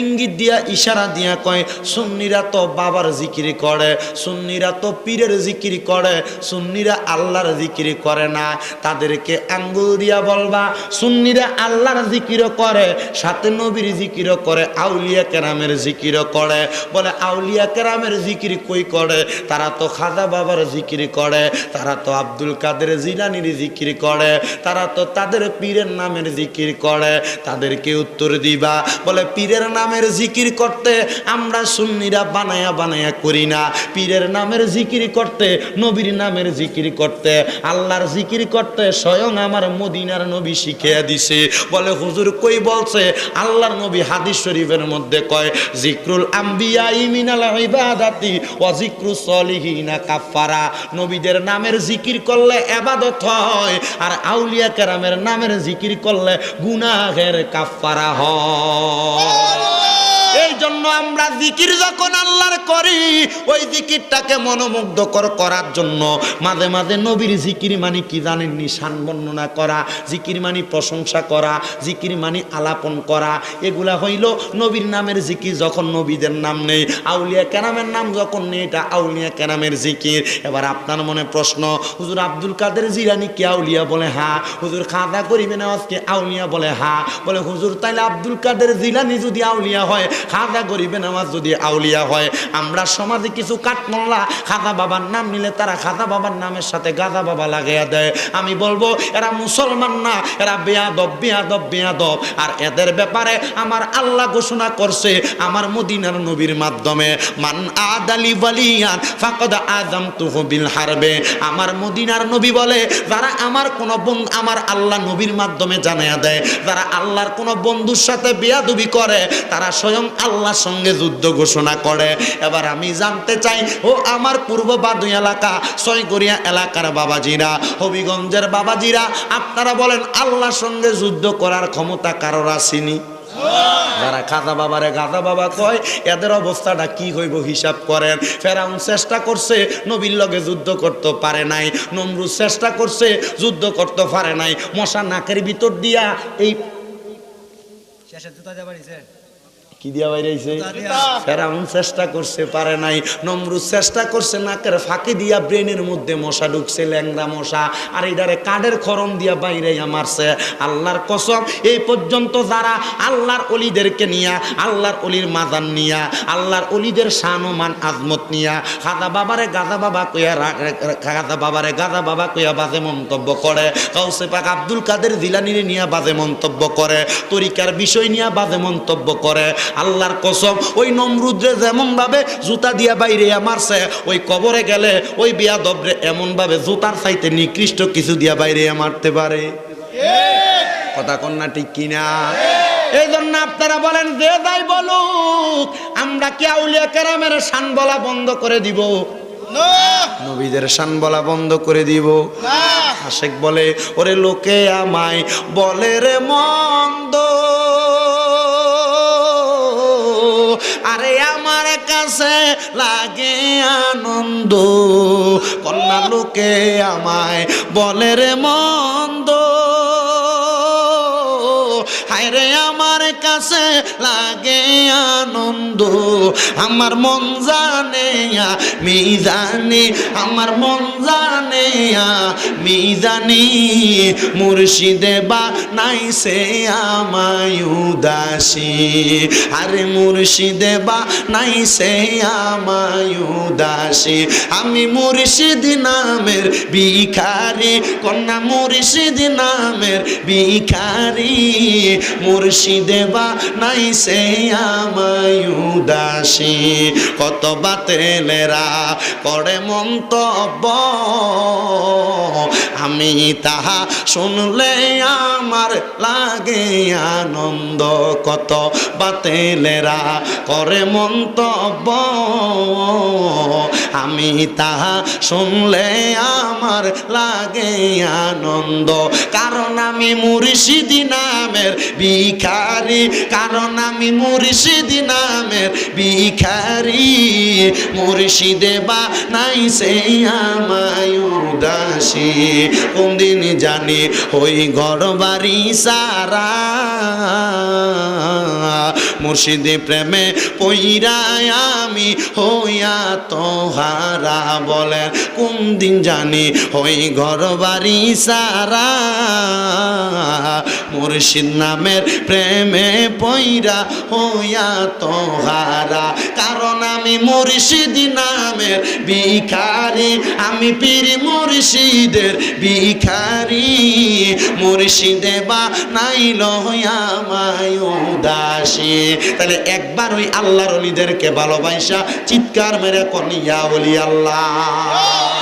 ইঙ্গিত দিয়া, ইশারা দিয়া কয়, সুন্নিরা তো বাবার জিকিরি করে, সুন্নিরা তো পীরের জিকিরি করে, সুন্নিরা আল্লাহর জিকিরি করে না। তাদেরকে আঙ্গুল দিয়া বলবা, সুন্নিরা আল্লাহর জিকিরও করে, সাথে নবীর জিকিরও করে, আউলিয়া কেরামের জিকিরও করে। বলে, আউলিয়া কেরামের জিকির কই করে? তারা তো খাজা বাবার জিকিরি করে, তারা তো আব্দুল কাদের জিলানির জিকির করে, তারা তো তাদের পীরের নামের জিকির করে। তাদেরকে উত্তর দিবা, বলে, পীরের নামের জিকির করতে আমরা সুন্নিরা বানায়া বানায়া করি না। পীরের নামের জিকির করতে, নবীর নামের জিকির করতে, আল্লাহর জিকির করতে স্বয়ং আমার মদিনার নবী শিখিয়ে দিছে। বলে হুজুর কই বলছে? আল্লাহর নবী হাদিস শরীফের মধ্যে কয়, জিক্রুল আম্বিয়া ইমিনাল ইবাদাতি ওয়া জিক্রু সলিহিনা কাফারা নবীদের নামের জিকির করলে এবাদত হয়, আর আউলিয়া কেরামের নামের জিকির করলে গুনাহের কাফারা হয়। জন্য আমরা জিকির যখন আল্লাহর করি, ওই জিকিরটাকে মনোমুগ্ধকর করার জন্য মাঝে মাঝে নবীর জিকির মানে কি জানেননি শান বর্ণনা করা, জিকির মানে প্রশংসা করা, জিকির মানে আলাপন করা, এগুলা হইল নবীর নামের জিকির যখন নবীদের নাম নেই। আউলিয়া কেরামের নাম যখন নেই, এটা আউলিয়া কেরামের জিকির। এবার আপনার মনে প্রশ্ন, হুজুর আব্দুল কাদের জিরানি কে আউলিয়া বলে? হ্যাঁ হুজুর খাদা করিবে না আজকে আউলিয়া বলে? হ্যাঁ বলে, হুজুর, তাইলে আব্দুল কাদের জিলানি যদি আউলিয়া হয় খাদা গরিবে নামাজ যদি আউলিয়া হয়, আমরা সমাজে কিছু কাঠমোল্লা খাদা বাবার নাম নিলে তারা খাদা বাবার নামের সাথে গাদা বাবা লাগাইয়া দেয়। আমি বলব, এরা মুসলমান না, এরা বেয়াদব বেয়াদব বেয়াদব। আর এদের ব্যাপারে আমার আল্লাহ ঘোষণা করছে, আমার মদিনার নবীর মাধ্যমে। মান আদালি বালিয়ান ফাকদ আদম তুহবিল হারবে। আমার মদিনার নবী বলে, যারা আমার কোন বন্ধু আমার আল্লাহ নবীর মাধ্যমে জানাইয়া দেয়, যারা আল্লাহর কোন বন্ধুর সাথে বেয়াদবি করে, তারা স্বয়ং আল্লাহর সঙ্গে যুদ্ধ ঘোষণা করে। এবার আমি জানতে চাই, ও আমার পূর্ব বাদু এলাকা ছয়গড়িয়া এলাকার বাবাজিরা, হবিগঞ্জের বাবাজিরা, আপনারা বলেন আল্লাহর সঙ্গে যুদ্ধ করার ক্ষমতা কারোর আসেনি? যারা খাদা বাবারে গাদা বাবা কয়, এদের অবস্থাটা কি হইব হিসাব করেন। ফেরাউন চেষ্টা করছে, নবীর লগে যুদ্ধ করতে পারে নাই। নমরুদ চেষ্টা করছে, যুদ্ধ করতে পারে নাই। মশা নাকের ভিতর দিয়া এই শেষে জুতা বাড়িছে। কি দিয়া বাইরেছে ফেরাউন চেষ্টা করছে, পারে নাই। নমরুদ চেষ্টা করছে, নাকের ফাঁকি দিয়া ব্রেনের মধ্যে মশা ঢুকছে ল্যাংরা মশা। আর এটারে কাঠের খরম দিয়া বাইরে মারছে। আল্লাহর কসম, এই পর্যন্ত যারা আল্লাহর অলিদেরকে নিয়া, আল্লাহর অলির মাদান নিয়া, আল্লাহর অলিদের শান ও মান আজমত নিয়া খাদা বাবারে গাদা বাবা কইয়া গাদা বাবারে গাদা বাবা কইয়া বাজে মন্তব্য করে। কাউসে পাক আব্দুল কাদের জিলানির নিয়া বাজে মন্তব্য করে। তরিকার বিষয় নিয়া বাজে মন্তব্য করে। আল্লাহর কসম ওই নমরুদ্রে যেমন ভাবে জুতা দিয়া বাইরে মারছে ওই কবরে গেলে ওই বিয়া দবরে এমন ভাবে জুতার চাইতে নিকৃষ্ট কিছু দিয়া বাইরে মারতে পারে। কথা কন্যা ঠিক কিনা? এই জন্য আপনারা বলেন যে যাই বলুক আমরা কি আউলিয়া কেরামের শান বলা বন্ধ করে দিব? নবীদের শান বলা বন্ধ করে দিব। আশেক বলে ওরে লোকে আমায় বলে রে মন্দ আরে আমার কাছে লাগে আনন্দ। কন্যা লোকে আমায় বলে রে মন্দ। হায়রে আমার কাছে লাগে আনন্দ। আমার মন জানে আমি জানি আমার মন জানে আমি জানি মুর্শিদে বা নাই সে আমায় উদাসী। আরে মুর্শিদে বা নাই সে আমায় উদাসী। আমি মুর্শিদ নামের ভিখারি, কন্যা মুর্শিদ নামের ভিখারি। মুর্শিদে বা নাই সে আমায় উদাসী। কত বাতেলেরা করে মন্তব্য আমি তাহা শুনলে আমার লাগে আনন্দ কত বাতেলেরা করে মন্তব্য। আমি তাহা শুনলে আমার লাগে আনন্দ। কারণ আমি মুর্শিদি নামের ভিখারি। কারণ আমি মুর্শিদ নামের বিখারি মুর্শিদে বা নাই সে আমায় উদাসী। কোনদিন জানি ওই ঘর বাড়ি সারা। মুর্শিদে প্রেমে পইরায় আমি হইয়া তোহারা বলেন কোন দিন জানি ওই ঘর বাড়ি সারা। মুর্শিদ নামের প্রেমে পইরা হইয়া তোহারা। কারণ আমি মুর্শিদ নামের ভিখারি, আমি পীর মুর্শিদের ভিখারি। মুর্শিদে বা নাই লহয়া মায় উদাসী। তাহলে একবার ওই আল্লাহর অলিদেরকে ভালোবাসা, চিৎকার মেরে কনিয়া বলি আল্লাহ।